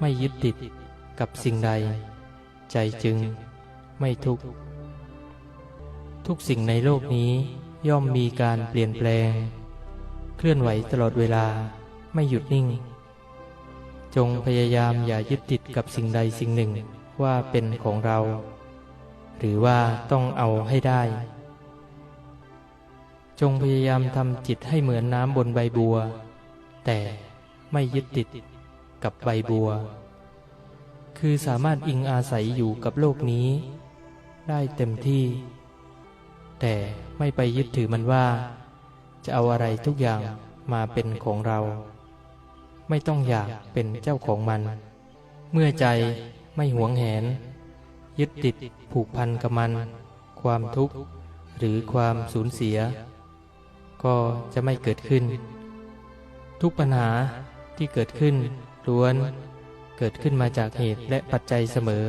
ไม่ยึดติดกับสิ่งใด ใจจึงไม่ทุกข์ ทุกสิ่งในโลกนี้ย่อมมีการเปลี่ยนแปลง เคลื่อนไหวตลอดเวลาไม่หยุดนิ่ง จงพยายามอย่ายึดติดกับสิ่งใดสิ่งหนึ่งว่าเป็นของเรา หรือว่าต้องเอาให้ได้ จงพยายามทำจิตให้เหมือนน้ำบนใบบัว แต่ไม่ยึดติด กับใบบัว คือสามารถอิงอาศัยอยู่กับโลกนี้ ได้เต็มที่ แต่ไม่ไปยึดถือมันว่า จะเอาอะไรทุกอย่างมาเป็นของเรา ไม่ต้องอยากเป็นเจ้าของมัน เมื่อใจไม่หวงแหน ยึดติดผูกพันกับมัน ความทุกข์หรือความสูญเสีย ก็จะไม่เกิดขึ้น ทุกปัญหาที่เกิดขึ้น ล้วนเกิดขึ้นมาจากเหตุและปัจจัยเสมอ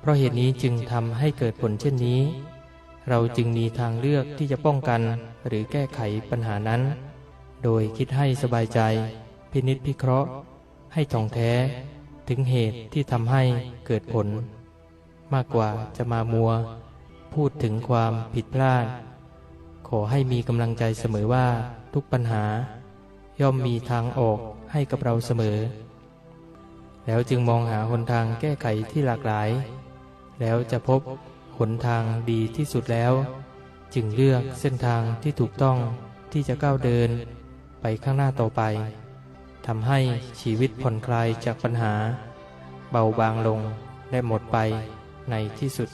เพราะเหตุนี้จึงทำให้เกิดผลเช่นนี้ เราจึงมีทางเลือกที่จะป้องกันหรือแก้ไขปัญหานั้น โดยคิดให้สบายใจ พินิจพิเคราะห์ ให้ท่องแท้ ถึงเหตุที่ทำให้เกิดผล มากกว่าจะมามัว พูดถึงความผิดพลาด ขอให้มีกำลังใจเสมอว่าทุกปัญหา ย่อมมีทางออกให้กับเราเสมอ แล้วจึงมองหาหนทางแก้ไขที่หลากหลาย แล้วจะพบหนทางดีที่สุดแล้ว จึงเลือกเส้นทางที่ถูกต้องที่จะก้าวเดิน ไปข้างหน้าต่อไปทำให้ชีวิตผ่อนคลายจากปัญหา เบาบางลงและหมดไปในที่สุด